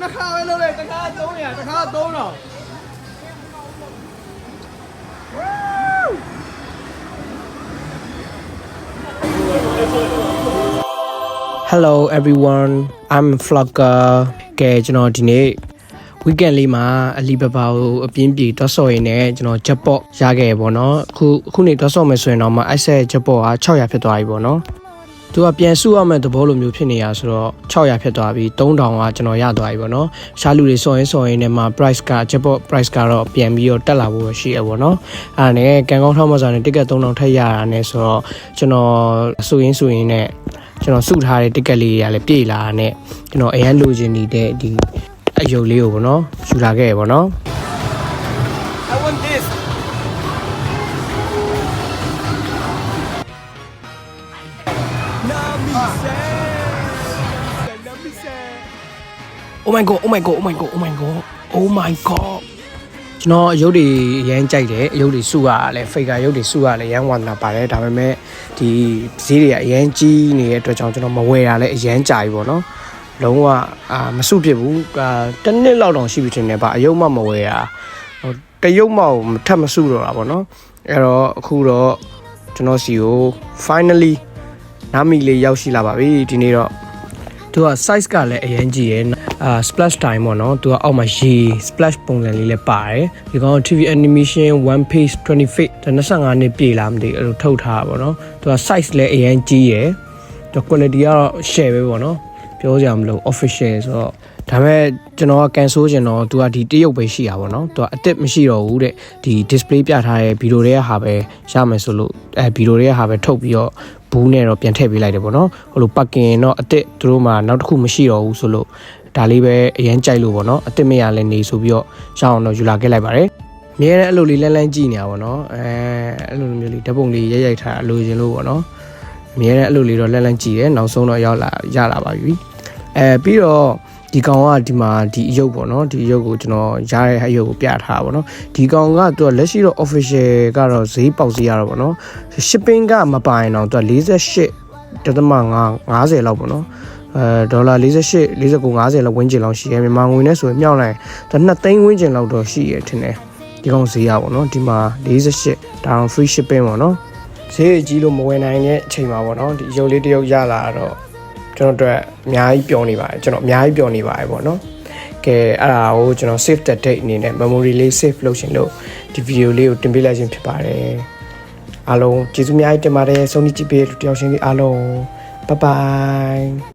နှစ်ခါပဲလုပ်လိုက်တစ်ခါ300တစ်ခါ3000 Hello everyone I'm Flogger ကဲကျွန်တော်ဒီနေ့ weekend လေးမှာအလီဘဘာကိုအပြင်းပြေတွတ်ဆော်ရင်းနဲ့ကျွန်တော်ဂျက်ပေါ့ရခဲ့ရပေါ့နော်အခုအခုနေတွတ်ဆော်မယ်ဆိုရင်တော့မှအဲ့ဆက်ဂျက်ပေါ့က600ဖြစ်သွားပြီပေါ့နော် သူကပြန်စုရမယ့်သဘောလိုမျိုးဖြစ်နေရဆိုတော့600ဖြစ်သွားပြီ3000ကကျွန်တော်ရသွားပြီပေါ့နော်ရှားလူတွေဆော်ရင်းဆော်ရင်းနဲ့မှ price က jackpot price ကတော့ပြန်ပြီးတော့တက်လာဖို့ရှိရပေါ့နော်အဲ့ဒါနဲ့ကန်ကောင်းထောက်မစားနဲ့ ticket 3000ထက်ရတာနဲ့ဆိုတော့ကျွန်တော်စုရင်းစုရင်းနဲ့ကျွန်တော်စုထားတဲ့ ticket လေးတွေကလည်းပြေလာတာနဲ့ကျွန်တော်အရန်လိုချင်နေတဲ့ဒီအယုတ်လေးကိုပေါ့နော်ယူလာခဲ့ရပေါ့နော် I want this Oh my god oh my god oh my god oh my god oh my god ကျွန်တော်ရုပ်တွေရမ်းကြိုက်တယ်ရုပ်တွေစုရလဲ figure ရုပ်တွေစုရလဲရမ်းဝါသနာပါတယ်ဒါပေမဲ့ဒီဈေးတွေကအရမ်းကြီးနေတဲ့အတွက်ကြောင့်ကျွန်တော်မဝယ်ရလဲအရမ်းကြာပြီပေါ့နော်လုံးဝအာမစုဖြစ်ဘူးအာတစ်နှစ်လောက်တောင်ရှိပြီထင်တယ်ဗျအယုံမမဝယ်ရဟိုတရုပ်မကိုထပ်မစုတော့တာပေါ့နော်အဲ့တော့အခုတော့ကျွန်တော်စီကို finally နာမီလေးရောက်ရှိလာပါပြီဒီနေ့တော့သူက size ကလည်းအရင်ကြီးရယ်အာ splash time ပေါ့နော်သူကအောက်မှာရေ splash ပုံစံလေးလည်းပါတယ်ဒီကောင် TV animation one page 20 feet 25နှစ်ပြည့်လားမသိအဲ့လိုထုတ်ထားတာပေါ့နော်သူက size လည်းအရင်ကြီးရယ်သူ quality ကတော့ share ပဲပေါ့နော်ပြောကြမလို့ official ဆိုတော့ဒါပေမဲ့ကျွန်တော်ကကန်ဆိုးချင်တော့သူကဒီတရုပ်ပဲရှိတာပေါ့နော်သူကအစ်စ်မရှိတော့ဘူးတဲ့ဒီ display ပြထားတဲ့ဗီဒီယိုတွေကဟာပဲရမယ်ဆိုလို့အဲဗီဒီယိုတွေကဟာပဲထုတ်ပြီးတော့ ဘူးနဲ့တော့ပြန်ထည့်ပေးလိုက်တယ်ပေါ့နော်ဟိုလိုပတ်ကင်တော့အစ်စ်သူတို့မှနောက်တစ်ခုမရှိတော့ဘူးဆိုလို့ဒါလေးပဲအရင်ကြိုက်လို့ပေါ့နော်အစ်စ်မရလဲနေဆိုပြီးတော့ရအောင်တော့ယူလာခဲ့လိုက်ပါတယ်အမြဲတမ်းအဲ့လိုလေးလန်းလန်းကြည့်နေတာပေါ့နော်အဲအဲ့လိုမျိုးလေးဓာတ်ပုံလေးရိုက်ရိုက်ထားအလိုချင်လို့ပေါ့နော်အမြဲတမ်းအဲ့လိုလေးတော့လန်းလန်းကြည့်တယ်နောက်ဆုံးတော့ရောက်လာရလာပါပြီအဲပြီးတော့ ဒီကောင်ကဒီမှာဒီအယုတ်ပေါ့နော်ဒီအယုတ်ကိုကျွန်တော်ရတဲ့အယုတ်ကိုပြထားပါပေါ့နော်ဒီကောင်ကသူကလက်ရှိတော့ official ကတော့ဈေးပေါက်ဈေးရတော့ပေါ့နော် shipping ကမပိုင်တော့သူက48တသမ5 50လောက်ပေါ့နော်အဲဒေါ်လာ48 49 50လောက်ဝန်းကျင်လောက်ရှိရမြန်မာငွေနဲ့ဆိုရင်မြောက်လိုက်ဒါ2သိန်းဝန်းကျင်လောက်တော့ရှိရထင်တယ်ဒီကောင်ဈေးရပေါ့နော်ဒီမှာ48ဒါအောင် free shipping ပေါ့နော်ဈေးအကြီးလို့မဝယ်နိုင်တဲ့အချိန်မှာပေါ့နော်ဒီရုပ်လေးတစ်ရုပ်ရလာတော့ ကျွန်တော်တို့အများကြီးပျော်နေပါတယ်ကျွန်တော်အများကြီးပျော်နေပါတယ်ပေါ့နော်ကဲအဲ့ဒါကိုကျွန်တော် save the date အနေနဲ့ memory လေး save လုပ်ရှင်လို့ဒီ video လေးကိုတင်ပေးလိုက်ခြင်းဖြစ်ပါတယ်အားလုံးကျေးဇူးအများကြီးတင်ပါတယ်ဆုံးဖြတ်ကြည့်ပေးလို့တယောက်ချင်းလေးအားလုံး bye bye